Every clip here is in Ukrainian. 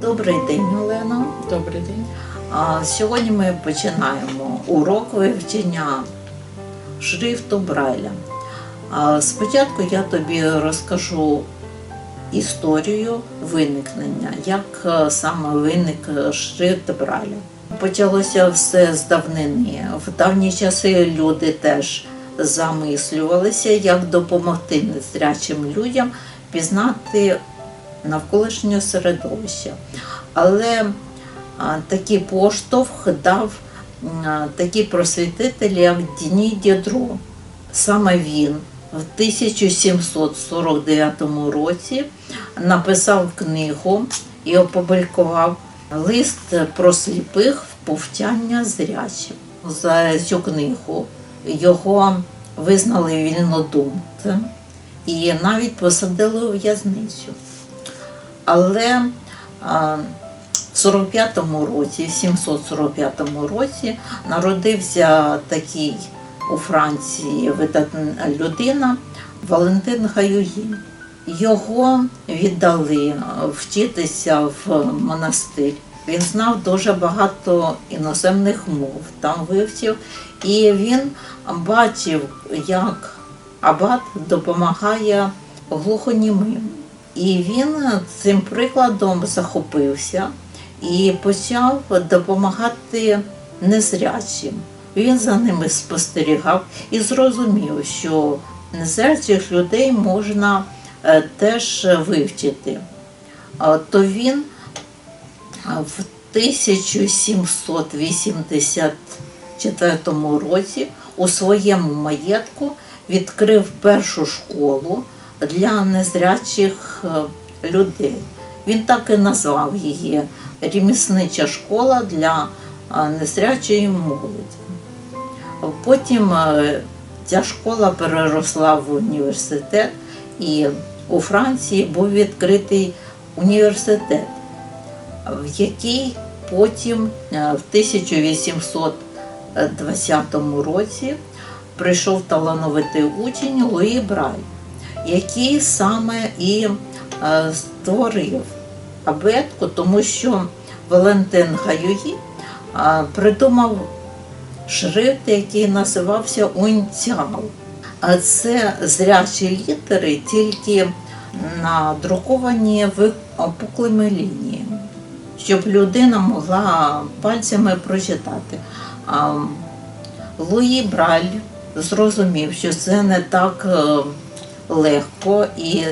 Добрий день, Олена. Добрий день. А, Сьогодні ми починаємо урок вивчення шрифту Брайля. А, Спочатку я тобі розкажу історію виникнення, як е, саме виник шрифт Брайля. Почалося все з давнини. В давні часи люди теж замислювалися, як допомогти незрячим людям пізнати навколишнє середовище. Але такий поштовх дав а, такий просвітитель, як Дні Дідро. Саме він в 1749 році написав книгу і опублікував лист про сліпих в повчання зрячим. За цю книгу його визнали вільнодумцем і навіть посадили у в'язницю. Але в 45-му році, в 745 році, народився такий у Франції видатна людина Валентин Гаюї. Його віддали вчитися в монастир. Він знав дуже багато іноземних мов, там вивчив, і він бачив, як абат допомагає глухонімим. І він цим прикладом захопився і почав допомагати незрячим. Він за ними спостерігав і зрозумів, що незрячих людей можна е, теж вивчити. То він в 1784 році у своєму маєтку відкрив першу школу для незрячих е, людей. Він так і назвав її реміснича школа для е, незрячої молоді. Потім е, ця школа переросла в університет, і у Франції був відкритий університет, в який потім в 1820 році прийшов талановитий учень Луї Брай, який саме і е, створив абетку, тому що Валентин Гаюї е, придумав шрифт, який називався унціал. А це зрячі літери, тільки надруковані в опуклими лініями, щоб людина могла пальцями прочитати. Луї Браль зрозумів, що це не так е, легко і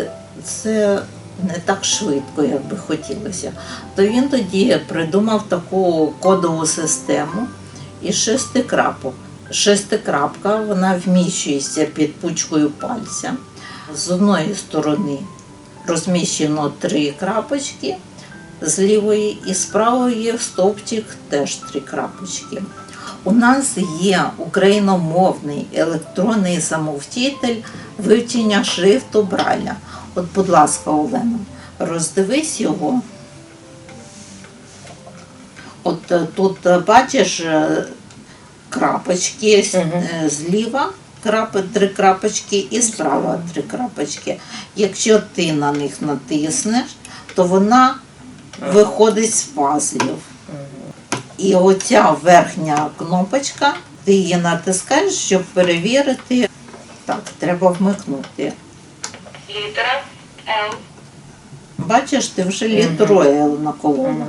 це не так швидко, як би хотілося. То він тоді придумав таку кодову систему із шести крапок. Шестикрапка вона вміщується під пучкою пальця. З одної сторони розміщено три крапочки, з лівої і з правої стовпчик теж три крапочки. У нас є україномовний електронний самовчитель вивчення шрифту Браля. От, будь ласка, Олена, роздивись його. От е, тут е, бачиш е, крапочки зліва крапи, три крапочки і справа три крапочки. Якщо ти на них натиснеш, то вона виходить з пазлів. І оця верхня кнопочка, ти її натискаєш, щоб перевірити. Так, треба вмикнути. Літера Л. Бачиш, ти вже літеру L на колону.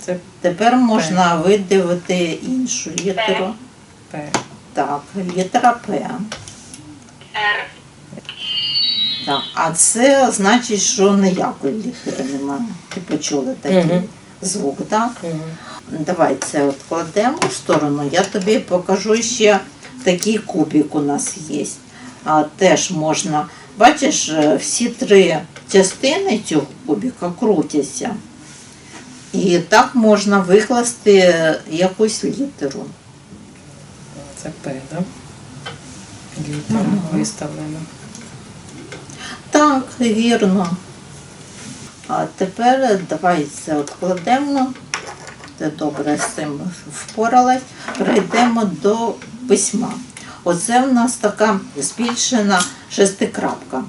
Це Тепер можна видивити іншу літеру. П. Так, літера П. Р. Так, а це значить, що ніякої літери немає. Ти почули такий Мгм. Звук, так? Давай це відкладемо в сторону. Я тобі покажу ще такий кубик у нас є. А, теж можна. Бачиш, е, всі три частини цього кубика крутяться. І так можна викласти е, якусь літеру. Це П, да? Літера виставлена. Так, вірно. А тепер давай це відкладемо. Ти добре з цим впоралась. Перейдемо до письма. Оце в нас така збільшена шестикрапка.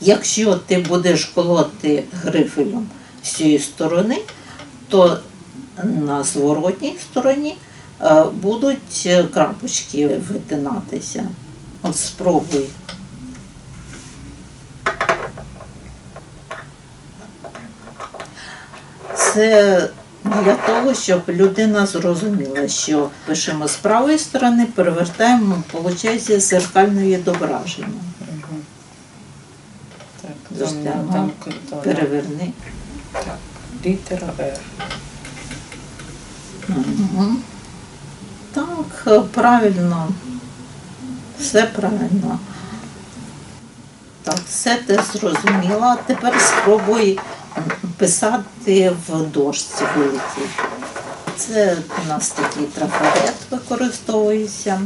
Якщо ти будеш колоти грифелем з цієї сторони, то на зворотній стороні е, будуть крапочки витинатися. От спробуй. Це для того, щоб людина зрозуміла, що пишемо з правої сторони, перевертаємо, виходить, зеркальне відображення. Так, там, там, там, Переверни. так. Літера Р. Так, правильно. Все правильно. Так, все ти зрозуміла. Тепер спробуй писати в дошці великій. Це у нас такий трафарет використовується.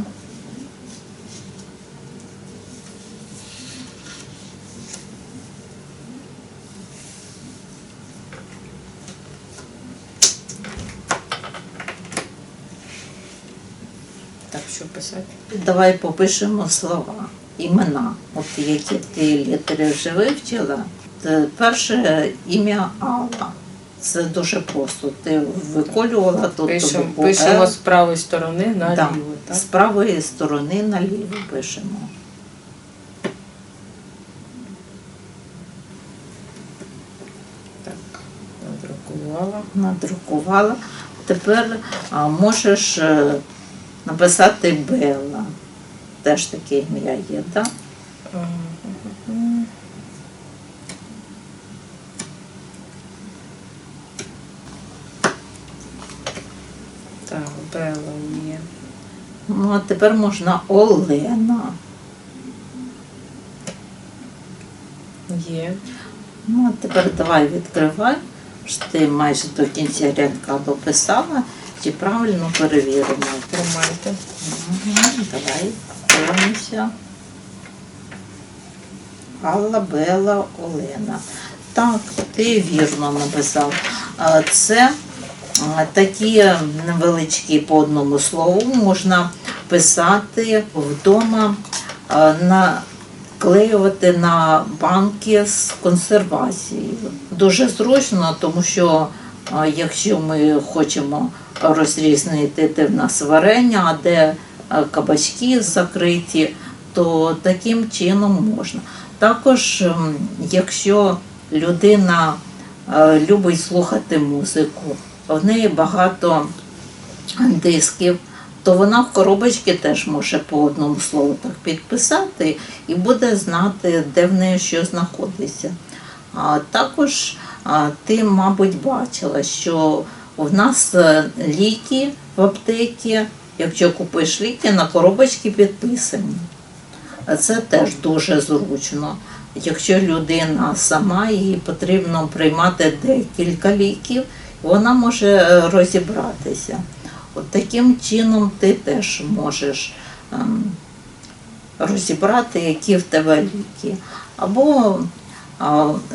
Так, що писати? Давай попишемо слова, імена. От які ти літери вже вивчила. Те Перше ім'я Алла. Це дуже просто. Ти виколювала тут Пишемо, букву пишемо «Л». з правої сторони Да, наліво, З правої сторони наліво пишемо. Так, надрукувала. Надрукувала. Тепер а, можеш е, написати Белла. Теж таке ім'я є, так? Бела. Ну, а тепер можна Олена. Є. Ну, а тепер давай відкривай, що ти майже до кінця рядка дописала, чи правильно перевіримо. Тримайте. Мгм, Давай дивимося. Алла, Бела, Олена. Так, ти вірно написав. Це такі невеличкі по одному слову можна писати вдома, наклеювати на банки з консервацією. Дуже зручно, тому що якщо ми хочемо розрізнити, де в нас варення, а де кабачки закриті, то таким чином можна. Також, якщо людина е, любить слухати музику, в неї багато дисків, то вона в коробочці теж може по одному слову так підписати і буде знати, де в неї що знаходиться. А також ти, мабуть, бачила, що в нас е, ліки в аптеці, якщо купиш ліки, на коробочці підписані. Це теж дуже зручно. Якщо людина сама їй потрібно приймати декілька ліків, вона може е, розібратися. От таким чином ти теж можеш ем, розібрати, які в тебе ліки. Або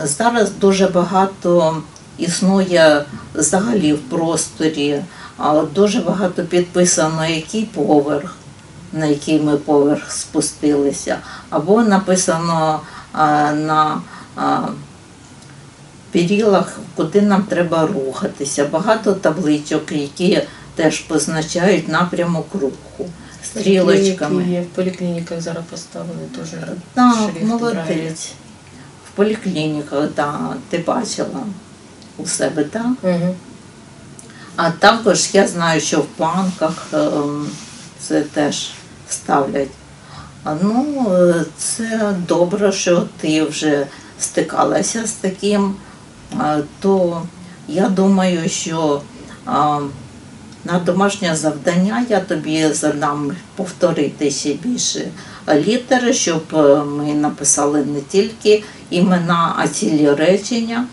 зараз дуже багато існує взагалі в просторі, дуже багато підписано, який поверх, на який ми поверх спустилися, або написано на а, перілах, куди нам треба рухатися. Багато табличок, які теж позначають напрямок руху стрілочками. Є. В поліклініках зараз поставили теж Так, шрифт молодець. В поліклініках, да, ти бачила у себе, так? Угу. А також я знаю, що в банках ем, це теж ставлять. Ну, е, це добре, що ти вже стикалася з таким, Е, то я думаю, що на домашнє завдання я тобі задам повторити ще більше літери, щоб е, ми написали не тільки імена, а цілі речення.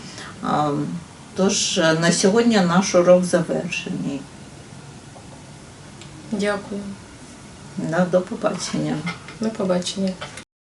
Тож е, на сьогодні наш урок завершений. Дякую. Да, До побачення. До побачення.